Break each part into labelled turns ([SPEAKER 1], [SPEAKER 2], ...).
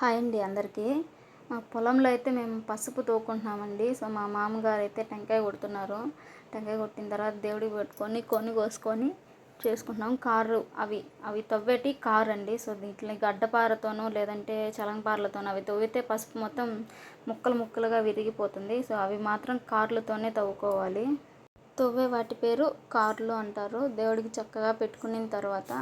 [SPEAKER 1] Hi అండి అందరికీ. మా పొలంలో అయితే మేము పసుపు తోకుంటున్నామండి సో మా మామగారు అయితే టెంకాయ కొడుతున్నారు. టెంకాయ కొట్టిన తర్వాత దేవుడికి పెట్టుకొని కొని కోసుకొని చేసుకుంటున్నాం. కారు అవి అవి తవ్వేటి కారు అండి. సో దీంట్లో గడ్డపారతోనో లేదంటే చలంపారలతోనో అవి తవ్వితే పసుపు మొత్తం ముక్కలు ముక్కలుగా విరిగిపోతుంది. సో అవి మాత్రం కార్లతోనే తవ్వుకోవాలి. తవ్వే వాటి పేరు కార్లు అంటారు. దేవుడికి చక్కగా పెట్టుకున్న తర్వాత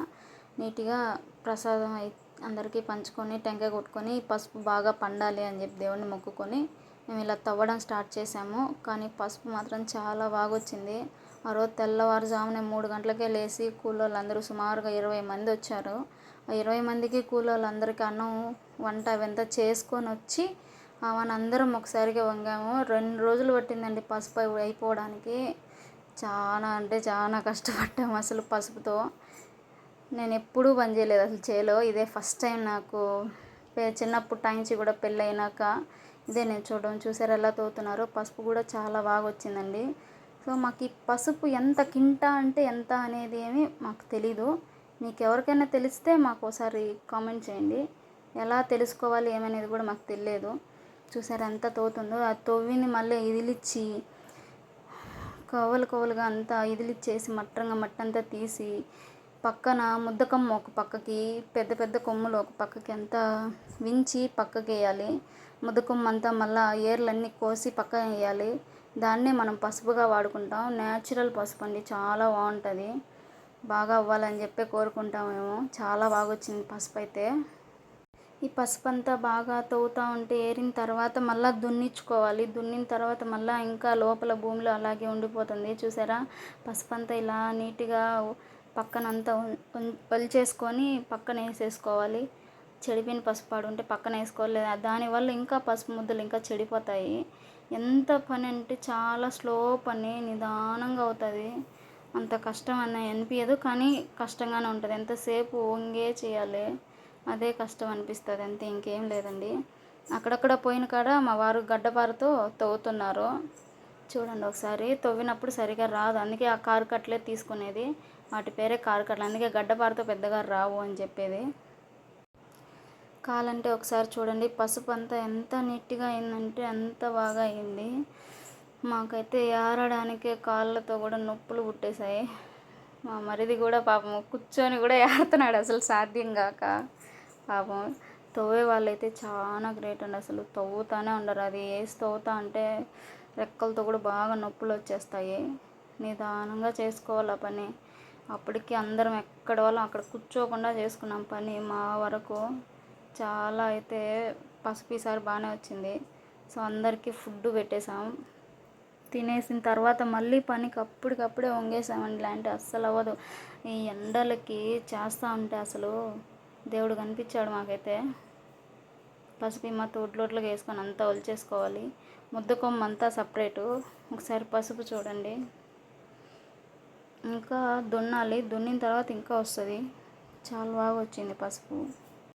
[SPEAKER 1] నీట్గా ప్రసాదం అయితే అందరికీ పంచుకొని టెంకాయ కొట్టుకొని పసుపు బాగా పండాలి అని చెప్పి దేవుడిని మొక్కుకొని మేము ఇలా తవ్వడం స్టార్ట్ చేసాము కానీ పసుపు మాత్రం చాలా బాగా వచ్చింది ఆ రోజు తెల్లవారుజామునే మూడు గంటలకే లేచి కూలోళ్ళు అందరూ సుమారుగా ఇరవై మంది వచ్చారు. ఆ ఇరవై మందికి కూలోళ్ళు అందరికీ అన్నం వంట అవంతా చేసుకొని వచ్చి అవన్నీ అందరం ఒకసారిగా వంగాము. రెండు రోజులు పట్టిందండి పసుపు అయిపోవడానికి. చాలా అంటే చాలా కష్టపడ్డాము అసలు పసుపుతో. నేను ఎప్పుడూ పని చేయలేదు. అసలు చేలో ఇదే ఫస్ట్ టైం నాకు. చిన్నప్పుడు నుంచి కూడా పెళ్ళైనాక ఇదే నేను చూడడం. చూసారు ఎలా తోతున్నారో? పసుపు కూడా చాలా బాగా వచ్చిందండి. సో మాకు ఈ పసుపు ఎంత కింట అంటే ఎంత అనేది ఏమి మాకు తెలీదు. మీకు ఎవరికైనా తెలిస్తే మాకు ఒకసారి కామెంట్ చేయండి. ఎలా తెలుసుకోవాలి ఏమనేది కూడా మాకు తెలియదు. చూసారు ఎంత తోతుందో. ఆ తొవ్విని మళ్ళీ ఇదిలిచ్చి కవలు కవలుగా అంతా ఇదిలిచ్చేసి మట్టంగా మట్టంతా తీసి పక్కన ముద్దకమ్మ ఒక పక్కకి పెద్ద పెద్ద కొమ్ములు ఒక పక్కకి అంతా వించి పక్కకి వేయాలి ముద్దకొమ్మ అంతా మళ్ళీ ఏర్లన్నీ కోసి పక్కన వేయాలి దాన్నే మనం పసుపుగా వాడుకుంటాం. న్యాచురల్ పసుపు అండి చాలా బాగుంటుంది. బాగా అవ్వాలని చెప్పి కోరుకుంటామేమో చాలా బాగా వచ్చింది పసుపు అయితే. ఈ పసుపు అంతా బాగా తవ్వుతూ ఉంటే ఏరిన తర్వాత మళ్ళీ దున్నించుకోవాలి దున్నిన తర్వాత మళ్ళీ ఇంకా లోపల భూమిలో అలాగే ఉండిపోతుంది. చూసారా? పసుపు అంతా ఇలా నీట్గా పక్కన అంతా వలిచేసుకొని పక్కన వేసేసుకోవాలి చెడిపోయిన పసుపు పాడు ఉంటే పక్కన వేసుకోవాలి దానివల్ల ఇంకా పసుపు ముద్దలు ఇంకా చెడిపోతాయి. ఎంత పని అంటే చాలా స్లో పని నిదానంగా అవుతుంది. అంత కష్టం అని అనిపించదు కానీ కష్టంగానే ఉంటుంది. ఎంతసేపు వంగే చేయాలి అదే కష్టం అనిపిస్తుంది. అంతే ఇంకేం లేదండి. అక్కడక్కడ పోయిన కాడ మా వారు గడ్డపారతో తవ్వుతున్నారు. చూడండి ఒకసారి తవ్వినప్పుడు సరిగా రాదు. అందుకే ఆ కారు కట్లే తీసుకునేది. వాటి పేరే కారు కట్టలు. అందుకే గడ్డపారతో పెద్దగా రావు అని చెప్పేది. కాలంటే ఒకసారి చూడండి. పసుపు అంతా ఎంత నీట్గా అయిందంటే అంత బాగా అయింది. మాకైతే ఏరడానికే కాళ్ళతో కూడా నొప్పులు పుట్టేశాయి. మా మరిది కూడా పాపం కూర్చొని కూడా ఏడుతున్నాడు అసలు సాధ్యం కాక. పాపం తవ్వే వాళ్ళైతే చాలా గ్రేట్ అండి. అసలు తవ్వుతానే ఉండరు. అది వేసి తవ్వుతా అంటే రెక్కలతో కూడా బాగా నొప్పులు వచ్చేస్తాయి. నిదానంగా చేసుకోవాలి ఆ పని. అప్పటికి అందరం ఎక్కడ వాళ్ళం అక్కడ కూర్చోకుండా చేసుకున్నాం పని. మా వరకు చాలా అయితే పసుపీసారి బాగానే వచ్చింది. సో అందరికీ ఫుడ్ పెట్టేసాం తినేసిన తర్వాత మళ్ళీ పనికి అప్పటికప్పుడే వంగేసామండి లాంటి అస్సలు అవ్వదు. ఈ ఎండలకి చేస్తూ ఉంటే అసలు దేవుడు కనిపించాడు మాకైతే. పసుపు మా వేసుకొని అంతా ఒలిచేసుకోవాలి. ముద్దకొమ్మ అంతా సపరేటు. ఒకసారి పసుపు చూడండి. ఇంకా దున్నాలి. దున్నిన తర్వాత ఇంకా వస్తుంది. చాలా బాగా వచ్చింది పసుపు.